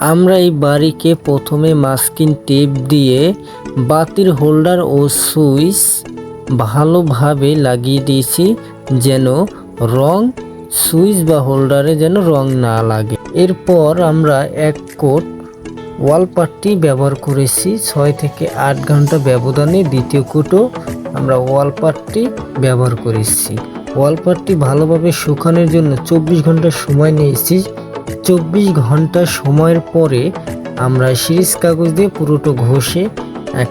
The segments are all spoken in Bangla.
আমরা এই বাড়িকে প্রথমে মাস্কিন টেপ দিয়ে বাতির হোল্ডার ও সুইচ ভালোভাবে লাগিয়ে দিয়েছি যেন রং সুইচ বা হোল্ডারে যেন রং না লাগে। এরপর আমরা এক কোট ওয়ালপাটটি ব্যবহার করেছি, ছয় থেকে আট ঘণ্টা ব্যবধানে। দ্বিতীয় কোটও আমরা ওয়ালপাটটি ব্যবহার করেছি। ওয়ালপাটটি ভালোভাবে শুকানোর জন্য চব্বিশ ঘণ্টা সময় নিয়েছি চব্বিশ ঘণ্টা সময়ের পরে আমরা সিরিজ কাগজ দিয়ে পুরোটা ঘষে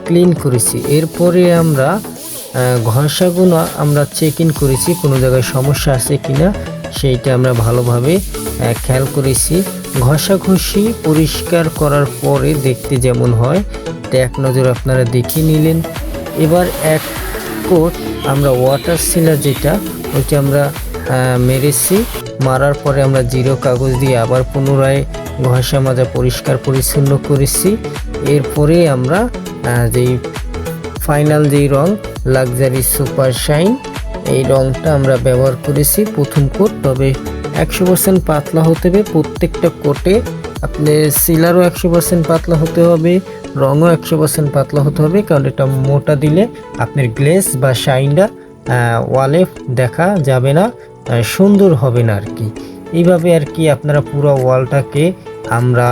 ক্লিন করেছি। এরপরে আমরা আহ, ঘষাগুলো আমরা চেক ইন করেছি কোনো জায়গায় সমস্যা আছে কিনা সেইটা আমরা ভালোভাবে খেয়াল করেছি। ঘষাঘষি পরিষ্কার করার পরে দেখতে যেমন হয় তা এক নজর আপনারা দেখে নিলেন। এবার এক কোট আমরা ওয়াটার সিলার যেটা ওইটা আমরা মেরেছি। মারার পরে আমরা জিরো কাগজ দিয়ে আবার পুনরায় ঘষা মাজা পরিষ্কার পরিচ্ছন্ন করেছি। এরপরে আমরা যেই ফাইনাল যেই রং লাক্সারি সুপার শাইন এই রংটা আমরা ব্যবহার করেছি প্রথম কোট। তবে একশো পার্সেন্ট পাতলা হতে হবে। প্রত্যেকটা কোটে আপনার সিলারও একশো পার্সেন্ট পাতলা হতে হবে, রঙও একশো পার্সেন্ট পাতলা হতে হবে, কারণ এটা মোটা দিলে আপনার গ্লেস বা শাইনটা ওয়ালে দেখা যাবে না। সুন্দর হবে না আর কি। এইভাবে আর কি আপনারা পুরো ওয়ালটাকে আমরা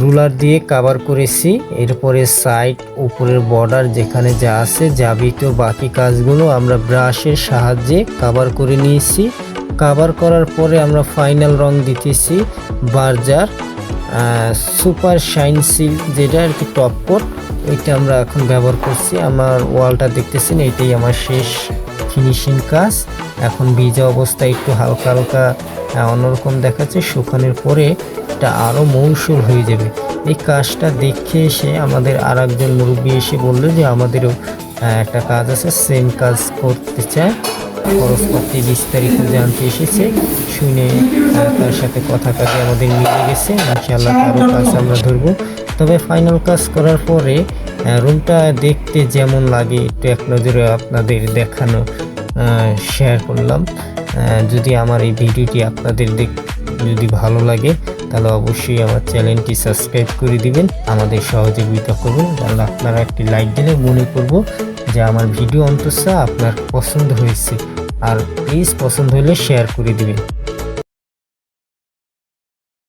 রুলার দিয়ে কাভার করেছি। এরপরে সাইড উপরের বর্ডার যেখানে যা আছে, যাবিত বাকি কাজগুলো আমরা ব্রাশের সাহায্যে কাভার করে নিয়েছি। কাভার করার পরে আমরা ফাইনাল রং দিতেছি বার্জার সুপার শাইন সিল যেটা আর কি টপ কোট ওইটা আমরা এখন ব্যবহার করছি। আমার ওয়ালটা দেখতেছেন, এইটাই আমার শেষ ফিনিশিং কাজ। এখন ভিজা অবস্থায় একটু হালকা হালকা অন্যরকম দেখাচ্ছে। শুকানোর পরে এটা আরও মৌসুম হয়ে যাবে। এই কাজটা দেখে এসে আমাদের আর একজন মুরব্বী এসে বলল যে, আমাদেরও একটা কাজ আছে সেম কাজ করতে চায়। খরচপত্রে বিস্তারিত জানতে এসেছে। শুনে তার সাথে কথা কাজে আমাদের মিলে গেছে। ইনশাআল্লাহ তারও কাজ আমরা ধরবো। তবে ফাইনাল কাজ করার পরে রুমটা দেখতে যেমন লাগে, একটু এক নজরে আপনাদের দেখানো শেয়ার করলাম। যদি আমার এই ভিডিওটি আপনাদের দেখ, যদি ভালো লাগে, তাহলে অবশ্যই আমার চ্যানেলটি সাবস্ক্রাইব করে দিবেন। আমাদের সহযোগিতা করুন। তাহলে আপনারা একটি লাইক দিলে মনে করব যে আমার ভিডিও অন্তত আপনার পছন্দ হয়েছে। আর প্লিজ পছন্দ হলে শেয়ার করে দিবেন।